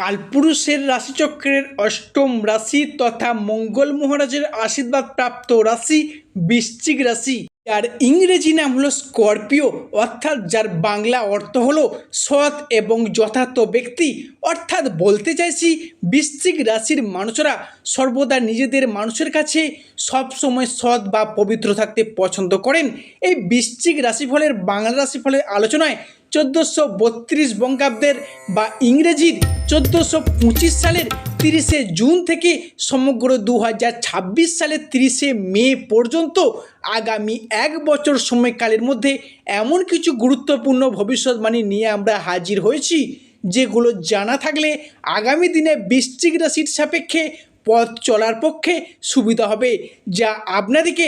কালপুরুষের রাশিচক্রের অষ্টম রাশি তথা মঙ্গল মহারাজের আশীর্বাদ প্রাপ্ত রাশি বৃশ্চিক রাশি। যার ইংরেজি নাম হলো স্করপিও, অর্থাৎ যার বাংলা অর্থ হলো সৎ এবং যথার্থ ব্যক্তি। অর্থাৎ বলতে চাইছি, বৃশ্চিক রাশির মানুষরা সর্বদা নিজেদের মানুষের কাছে সবসময় সৎ বা পবিত্র থাকতে পছন্দ করেন। এই বৃশ্চিক রাশিফলের বাংলা রাশিফলের আলোচনায় চোদ্দোশো বত্রিশ বঙ্গাব্দের বা ইংরেজির চোদ্দোশো পঁচিশ সালের তিরিশে জুন থেকে সমগ্র দু হাজার ছাব্বিশ সালের তিরিশে মে পর্যন্ত আগামী এক বছর সময়কালের মধ্যে এমন কিছু গুরুত্বপূর্ণ ভবিষ্যৎবাণী নিয়ে আমরা হাজির হয়েছি, যেগুলো জানা থাকলে আগামী দিনে বৃশ্চিক রাশির সাপেক্ষে পথ চলার পক্ষে সুবিধা হবে, যা আপনাদেরকে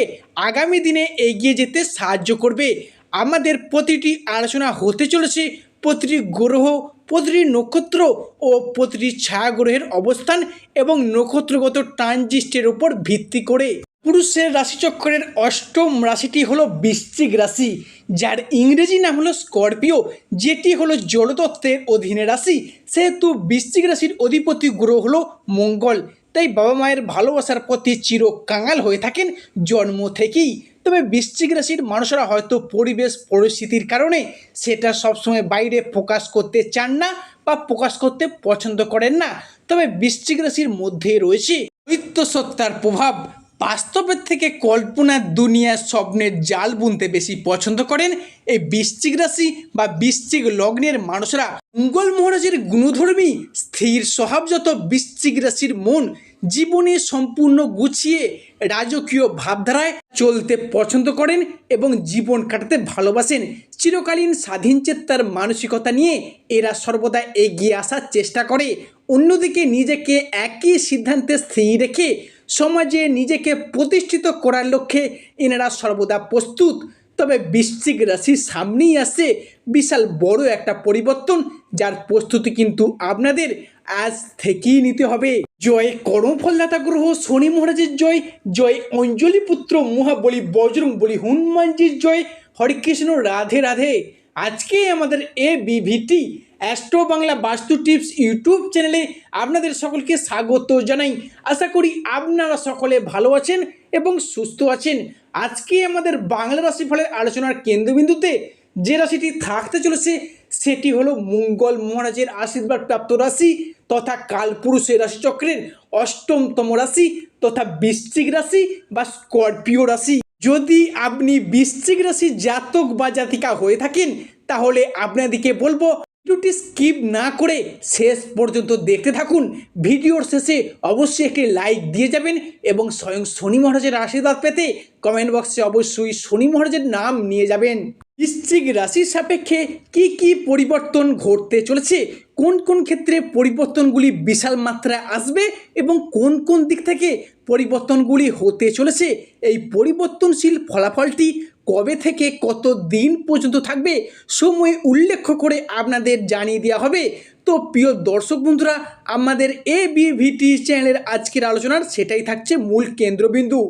আগামী দিনে এগিয়ে যেতে সাহায্য করবে। আমাদের প্রতিটি আলোচনা হতে চলেছে প্রতিটি গ্রহ প্রতিটি নক্ষত্র ও প্রতিটি ছায়া গ্রহের অবস্থান এবং নক্ষত্রগত ট্রানজিস্টের উপর ভিত্তি করে। পুরুষের রাশিচক্রের অষ্টম রাশিটি হলো বৃশ্চিক রাশি, যার ইংরেজি নাম হলো স্করপিও, যেটি হলো জলতত্ত্বের অধীনে রাশি। সেহেতু বৃশ্চিক রাশির অধিপতি গ্রহ হলো মঙ্গল। তাই বাবা মায়ের ভালোবাসার প্রতি চির কাঙাল হয়ে থাকেন জন্ম থেকেই। তবে বৃশ্চিক রাশির মানুষরা হয়তো পরিবেশ পরিস্থিতির কারণে সেটা সবসময় বাইরে প্রকাশ করতে চান না বা প্রকাশ করতে পছন্দ করেন না। তবে বৃশ্চিক রাশির মধ্যে রয়েছে দৈত্য সত্তার প্রভাব। বাস্তবের থেকে কল্পনার দুনিয়ার স্বপ্নের জাল বুনতে বেশি পছন্দ করেন এই বৃশ্চিক রাশি বা বৃশ্চিক লগ্নের মানুষরা। মঙ্গল মহারাজের গুণধর্মী স্থির স্বভাবযত বৃশ্চিক রাশির মন জীবনে সম্পূর্ণ গুছিয়ে রাজকীয় ভাবধারায় চলতে পছন্দ করেন এবং জীবন কাটাতে ভালোবাসেন। চিরকালীন স্বাধীন চেত্তার মানসিকতা নিয়ে এরা সর্বদা এগিয়ে আসার চেষ্টা করে। অন্যদিকে নিজেকে একই সিদ্ধান্তে স্থির রেখে সমাজে নিজেকে প্রতিষ্ঠিত করার লক্ষ্যে এনারা সর্বদা প্রস্তুত। তবে বৃশ্চিক রাশির সামনেই আসে বিশাল বড় একটা পরিবর্তন, যার প্রস্তুতি কিন্তু আপনাদের আজ থেকেই নিতে হবে। জয় কর্মফলদাতা গ্রহ শনি মহারাজের জয় জয় অঞ্জলি পুত্র মহাবলী বজরং বলি হনুমানজির জয়। হরে কৃষ্ণ, রাধে রাধে। আজকে আমাদের এ বিভিটি অ্যাস্ট্রো বাংলা বাস্তু টিপস ইউটিউব চ্যানেলে আপনাদের সকলকে স্বাগত জানাই। আশা করি আপনারা সকলে ভালো আছেন এবং সুস্থ আছেন। আজকে আমাদের বাংলা রাশিফলের আলোচনার কেন্দ্রবিন্দুতে যে রাশিটি থাকতে চলেছে, সেটি হলো মঙ্গল মহারাজের আশীর্বাদ প্রাপ্ত রাশি তথা কালপুরুষের রাশিচক্রের অষ্টমতম রাশি তথা বৃশ্চিক রাশি বা স্করপিও রাশি। যদি আপনি বৃশ্চিক রাশি জাতক বা জাতিকা হয়ে থাকেন, তাহলে আপনাদেরকে বলব ভিডিওটি স্কিপ না করে শেষ পর্যন্ত দেখতে থাকুন। ভিডিওর শেষে অবশ্যই একটি লাইক দিয়ে যাবেন এবং স্বয়ং শনি মহারাজের আশীর্বাদ পেতে কমেন্ট বক্সে অবশ্যই শনি মহারাজের নাম নিয়ে যাবেন। বৃশ্চিক রাশির সাপেক্ষে কি কি পরিবর্তন ঘটতে চলেছে? কোন কোন ক্ষেত্রে পরিবর্তনগুলি বিশাল মাত্রায় আসবে এবং কোন কোন দিক থেকে পরিবর্তনগুলি হতে চলেছে? এই পরিবর্তনশীল ফলাফলটি কবে থেকে কত দিন পর্যন্ত থাকবে সময় উল্লেখ করে আপনাদের জানিয়ে দেওয়া হবে। তো প্রিয় দর্শক বন্ধুরা, আমাদের এ বিভিটি চ্যানেলের আজকের আলোচনার সেটাই থাকছে মূল কেন্দ্রবিন্দু।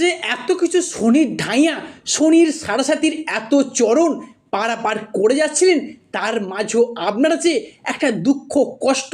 যে এত কিছু শনির ঢাইয়া, শনির সারাসাতির এত চরণ পারাপার করে যাচ্ছিলেন, তার মাঝেও আপনারা যে একটা দুঃখ, কষ্ট,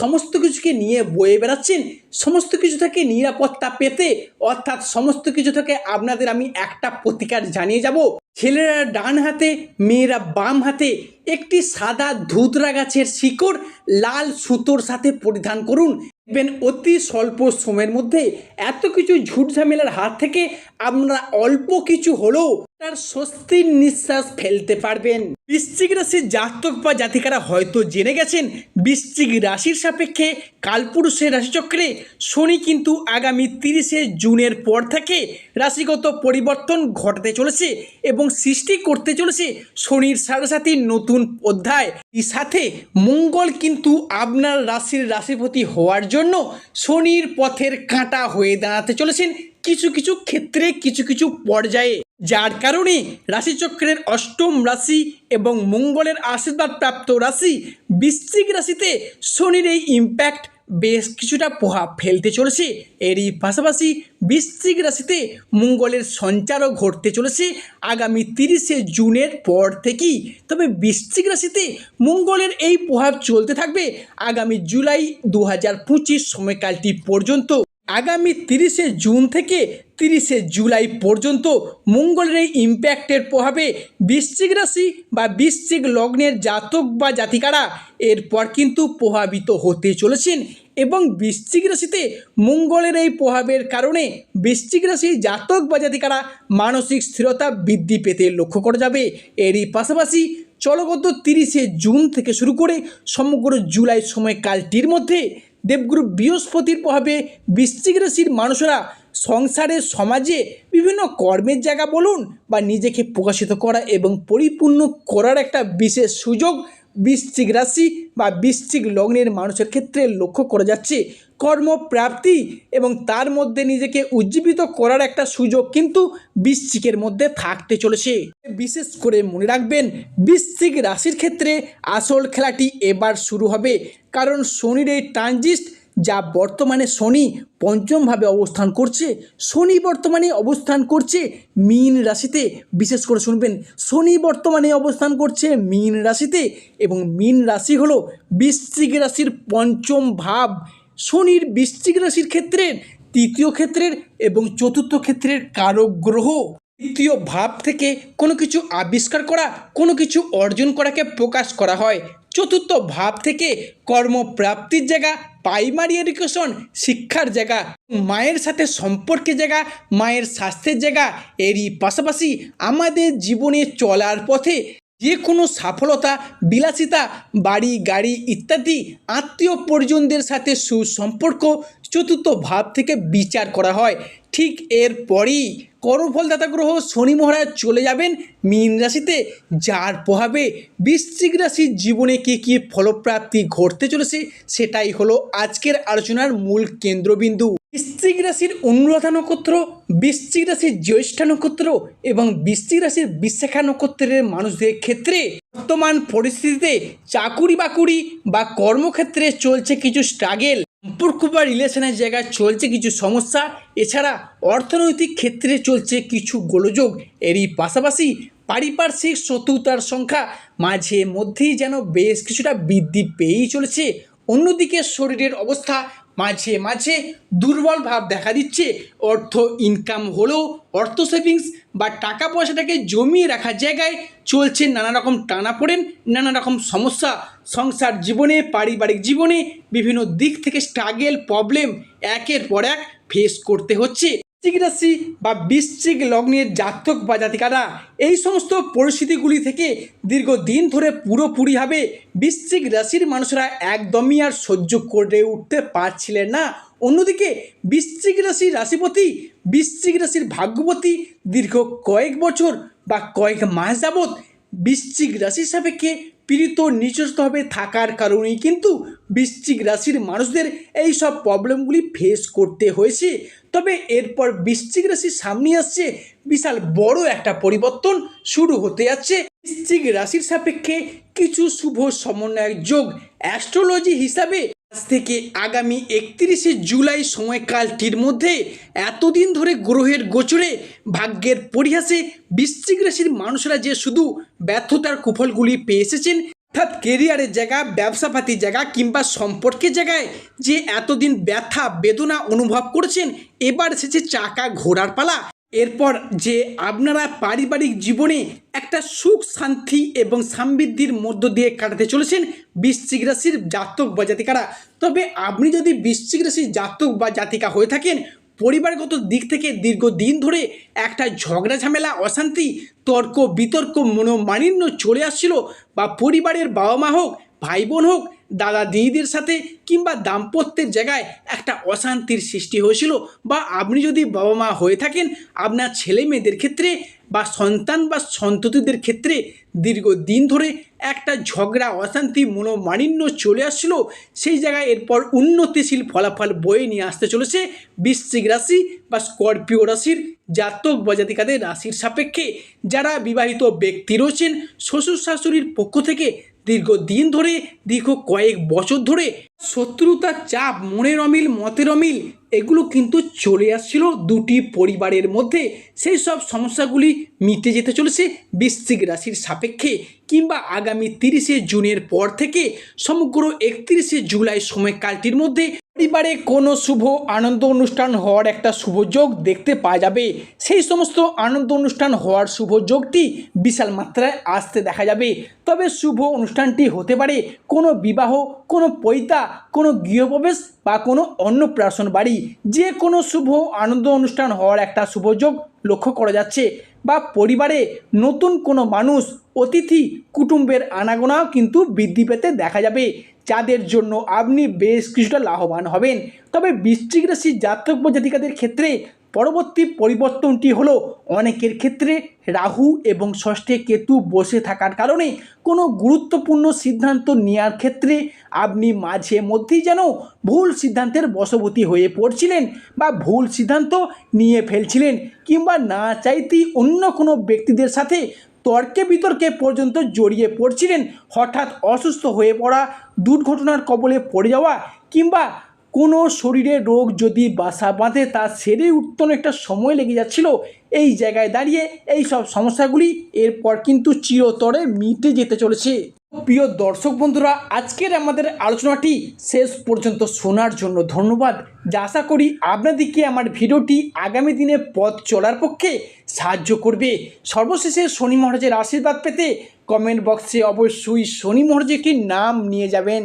সমস্ত কিছুকে নিয়ে বয়ে বেড়াচ্ছেন, সমস্ত কিছু থেকে নিরাপত্তা পেতে, অর্থাৎ সমস্ত কিছু থেকে আপনাদের আমি একটা প্রতিকার জানিয়ে যাব। ছেলেরা ডান হাতে, মেয়েরা বাম হাতে, একটি সাদা ধুতরা গাছের শিকড়, লাল সুতোর সাথে পরিধান করুন। দেখবেন অতি স্বল্প সময়ের মধ্যে এত কিছু ঝুট ঝামেলার হাত থেকে আপনারা অল্প কিছু হলেও তার স্বস্তির নিঃশ্বাস ফেলতে পারবেন। বৃশ্চিক রাশির জাতক বা জাতিকারা হয়তো জেনে গেছেন, বৃশ্চিক রাশির সাপেক্ষে কালপুরুষের রাশিচক্রে শনি কিন্তু আগামী তিরিশে জুনের পর থেকে রাশিগত পরিবর্তন ঘটাতে চলেছে এবং সৃষ্টি করতে চলেছে শনির সারাসাতির নতুন অধ্যায়। এই সাথে মঙ্গল কিন্তু আপনার রাশির রাশিপতি হওয়ার জন্য শনির পথের কাঁটা হয়ে দাঁড়াতে চলেছেন। কিছু কিছু ক্ষেত্রে, কিছু কিছু পর্যায়ে। যার কারণে রাশিচক্রের অষ্টম রাশি এবং মঙ্গলের আশীর্বাদ প্রাপ্ত রাশি বৃশ্চিক রাশিতে শনির এই ইম্প্যাক্ট বেশ কিছুটা প্রভাব ফেলতে চলেছে। এরই পাশাপাশি বৃশ্চিক রাশিতে মঙ্গলের সঞ্চারও ঘটতে চলেছে আগামী তিরিশে জুনের পর থেকেই। তবে বৃশ্চিক রাশিতে মঙ্গলের এই প্রভাব চলতে থাকবে আগামী জুলাই দু হাজার পঁচিশ সময়কালটি পর্যন্ত। আগামী তিরিশে জুন থেকে তিরিশে জুলাই পর্যন্ত মঙ্গলের এই ইম্প্যাক্টের প্রভাবে বৃশ্চিক রাশি বা বৃশ্চিক লগ্নের জাতক বা জাতিকারা এরপর কিন্তু প্রভাবিত হতে চলেছেন এবং বৃশ্চিক রাশিতে মঙ্গলের এই প্রভাবের কারণে বৃশ্চিক রাশি জাতক বা জাতিকারা মানসিক স্থিরতা বৃদ্ধি পেতে লক্ষ্য করা যাবে। এরই পাশাপাশি চলগত তিরিশে জুন থেকে শুরু করে সমগ্র জুলাই সময়কালটির মধ্যে দেবগুরু বৃহস্পতির প্রভাবে বৃশ্চিক রাশির মানুষরা সংসারে সমাজে বিভিন্ন কর্মের জায়গা বলুন বা নিজেকে প্রকাশিত করা এবং পরিপূর্ণ করার একটা বিশেষ সুযোগ বৃশ্চিক রাশি বা বৃশ্চিক লগ্নের মানুষের ক্ষেত্রে লক্ষ্য করা যাচ্ছে। কর্মপ্রাপ্তি এবং তার মধ্যে নিজেকে উজ্জীবিত করার একটা সুযোগ কিন্তু বৃশ্চিকের মধ্যে থাকতে চলেছে। বিশেষ করে মনে রাখবেন, বৃশ্চিক রাশির ক্ষেত্রে আসল খেলাটি এবার শুরু হবে। কারণ শনির এই ট্রানজিস্ট যা বর্তমানে শনি পঞ্চমভাবে অবস্থান করছে। শনি বর্তমানে অবস্থান করছে মীন রাশিতে। বিশেষ করে শুনবেন, শনি বর্তমানে অবস্থান করছে মীন রাশিতে এবং মীন রাশি হলো বৃশ্চিক রাশির পঞ্চম ভাব। শনির বৃশ্চিক রাশির ক্ষেত্রের, তৃতীয় ক্ষেত্রের এবং চতুর্থ ক্ষেত্রের কারক গ্রহ। তৃতীয় ভাব থেকে কোনো কিছু আবিষ্কার করা, কোনো কিছু অর্জন করাকে প্রকাশ করা হয়। চতুর্থ ভাব থেকে কর্মপ্রাপ্তির জায়গা প্রাইমারি এডুকেশন শিক্ষার জায়গা, মায়ের সাথে সম্পর্কের জায়গা, মায়ের স্বাস্থ্যের জায়গা, এরই পাশাপাশি আমাদের জীবনে চলার পথে যে কোনো সফলতা, বিলাসিতা, বাড়ি, গাড়ি ইত্যাদি আত্মীয় পরিজনদের সাথে সুসম্পর্ক চতুর্থ ভাব থেকে বিচার করা হয়। ঠিক এরপরই কর্মফলদাতা গ্রহ শনি মহারাজ চলে যাবেন মীন রাশিতে, যার প্রভাবে বৃশ্চিক রাশির জীবনে কী কী ফলপ্রাপ্তি ঘটতে চলেছে সেটাই হলো আজকের আলোচনার মূল কেন্দ্রবিন্দু। বৃশ্চিক রাশির অনুরাধা নক্ষত্র বৃশ্চিক রাশির জ্যৈষ্ঠা নক্ষত্র এবং বৃশ্চিক রাশির বিশাখা নক্ষত্রের মানুষদের ক্ষেত্রে বর্তমান পরিস্থিতিতে চাকুরি বাকুরি বা কর্মক্ষেত্রে চলছে কিছু স্ট্রাগেল সম্পর্ক বা রিলেশনের জায়গায় চলছে কিছু সমস্যা, এছাড়া অর্থনৈতিক ক্ষেত্রে চলছে কিছু গোলযোগ। এরই পাশাপাশি পারিপার্শ্বিক শত্রুতার সংখ্যা মাঝে মধ্যেই যেন বেশ কিছুটা বৃদ্ধি পেয়েই চলেছে। অন্যদিকে শরীরের অবস্থা মাঝে মাঝে দুর্বল ভাব দেখা দিচ্ছে। অর্থ ইনকাম হলেও অর্থ সেভিংস বা টাকা পয়সাটাকে জমিয়ে রাখার জায়গায় চলছে নানা রকম টানা পড়েন নানা রকম সমস্যা। সংসার জীবনে, পারিবারিক জীবনে বিভিন্ন দিক থেকে স্ট্রাগেল প্রবলেম একের পর এক ফেস করতে হচ্ছে। বৃশ্চিক রাশি বা বৃশ্চিক লগ্নের জাতক বা জাতিকারা এই সমস্ত পরিস্থিতিগুলি থেকে দীর্ঘদিন ধরে পুরোপুরিভাবে বৃশ্চিক রাশির মানুষরা একদমই আর সহ্য করে উঠতে পারছিলেন না। অন্যদিকে বৃশ্চিক রাশির রাশিপতি বৃশ্চিক রাশির ভাগ্যপতি দীর্ঘ কয়েক বছর বা কয়েক মাস যাবৎ বৃশ্চিক রাশির সাপেক্ষে পীড়িত নিজস্বভাবে থাকার কারণেই কিন্তু বৃশ্চিক রাশির মানুষদের এই সব প্রবলেমগুলি ফেস করতে হয়েছে। তবে এরপর বৃশ্চিক রাশির সামনে আসছে, বিশাল বড় একটা পরিবর্তন শুরু হতে যাচ্ছে। বৃশ্চিক রাশির সাপেক্ষে কিছু শুভ সমন্বয়ক যোগ অ্যাস্ট্রোলজি হিসাবে থেকে আগামী একত্রিশে জুলাই সময়কালটির মধ্যে এতদিন ধরে গ্রহের গোচরে ভাগ্যের পরিহাসে বৃশ্চিক রাশির মানুষরা যে শুধু ব্যর্থতার কুফলগুলি পেয়ে এসেছেন, অর্থাৎ কেরিয়ারের জায়গা, ব্যবসাপাতির জায়গা কিংবা সম্পর্কের জায়গায় যে এতদিন ব্যথা, বেদনা অনুভব করেছেন, এবার এসেছে চাকা ঘোরার পালা। এরপর যে আপনারা পারিবারিক জীবনে একটা সুখ, শান্তি এবং সমৃদ্ধির মধ্য দিয়ে কাটাতে চলেছেন বৃশ্চিক রাশির জাতক বা জাতিকারা। তবে আপনি যদি বৃশ্চিক রাশির জাতক বা জাতিকা হয়ে থাকেন, পরিবারগত দিক থেকে দীর্ঘদিন ধরে একটা ঝগড়া, ঝামেলা, অশান্তি, তর্ক, বিতর্ক, মনোমালিন্য চলে আসছিল বা পরিবারের বাবা মা হোক ভাই বোন হোক দাদা দিদিদের সাথে কিংবা দাম্পত্যের জায়গায় একটা অশান্তির সৃষ্টি হয়েছিল বা আপনি যদি বাবা মা হয়ে থাকেন, আপনার ছেলে মেয়েদের ক্ষেত্রে বা সন্তান বা সন্ততিদের ক্ষেত্রে দীর্ঘদিন ধরে একটা ঝগড়া, অশান্তি, মনোমালিন্য চলে আসছিল। সেই জায়গায় এরপর উন্নতিশীল ফলাফল বয়ে নিয়ে আসতে চলেছে বৃশ্চিক রাশি বা স্করপিও রাশির জাতক বজাতিকাদের রাশির সাপেক্ষে। যারা বিবাহিত ব্যক্তি রয়েছেন, শ্বশুর শাশুড়ির পক্ষ থেকে দীর্ঘদিন ধরে, দীর্ঘ কয়েক বছর ধরে শত্রুতার চাপ, মনের অমিল, মতের অমিল, এগুলো কিন্তু চলে আসছিল দুটি পরিবারের মধ্যে। সেই সব সমস্যাগুলি মিটে যেতে চলেছে বৃশ্চিক রাশির সাপেক্ষে কিংবা আগামী তিরিশে জুনের পর থেকে সমগ্র একত্রিশে জুলাই সময়কালটির মধ্যে। পরিবারে কোনো শুভ আনন্দ অনুষ্ঠান হওয়ার একটা শুভযোগ দেখতে পাওয়া যাবে। সেই সমস্ত আনন্দ অনুষ্ঠান হওয়ার শুভযোগটি বিশাল মাত্রায় আসতে দেখা যাবে। তবে শুভ অনুষ্ঠানটি হতে পারে কোনো বিবাহ, কোনো পৈতা, কোনো গৃহপ্রবেশ বা কোনো অন্নপ্রাশন বাড়ি। যে কোনো শুভ আনন্দ অনুষ্ঠান হওয়ার একটা শুভ যোগ লক্ষ্য করা যাচ্ছে বা পরিবারে নতুন কোনো মানুষ, অতিথি, কুটুম্বের আনাগোনাও কিন্তু বৃদ্ধি পেতে দেখা যাবে। যাদের জন্য আপনি বেশ কিছুটা লাভবান হবেন। তবে বৃশ্চিক রাশির জাতক বা ক্ষেত্রে পরবর্তী পরিবর্তনটি হলো অনেকের ক্ষেত্রে রাহু এবং ষষ্ঠে কেতু বসে থাকার কারণে কোনো গুরুত্বপূর্ণ সিদ্ধান্ত নেওয়ার ক্ষেত্রে আপনি মাঝে মধ্যেই যেন ভুল সিদ্ধান্তের বশবর্তী হয়ে পড়ছিলেন বা ভুল সিদ্ধান্ত নিয়ে ফেলছিলেন কিংবা না চাইতেই অন্য কোনো ব্যক্তিদের সাথে তর্কে বিতর্কে পর্যন্ত জড়িয়ে পড়ছিলেন, হঠাৎ অসুস্থ হয়ে পড়া, দুর্ঘটনার কবলে পড়ে যাওয়া কিংবা কোনো শরীরে রোগ যদি বাসা বাঁধে, তা সেরে উঠতে একটা সময় লেগে যাচ্ছিল। এই জায়গায় দাঁড়িয়ে এই সব সমস্যাগুলি এরপর কিন্তু চিরতরে মিটে যেতে চলেছে। প্রিয় দর্শক বন্ধুরা, আজকের আমাদের আলোচনাটি শেষ পর্যন্ত শোনার জন্য ধন্যবাদ। যা আশা করি আপনাদেরকে আমার ভিডিওটি আগামী দিনে পথ চলার পক্ষে সাহায্য করবে। সর্বশেষে শনি মহারাজের আশীর্বাদ পেতে কমেন্ট বক্সে অবশ্যই শনি মহারাজের একটি নাম নিয়ে যাবেন।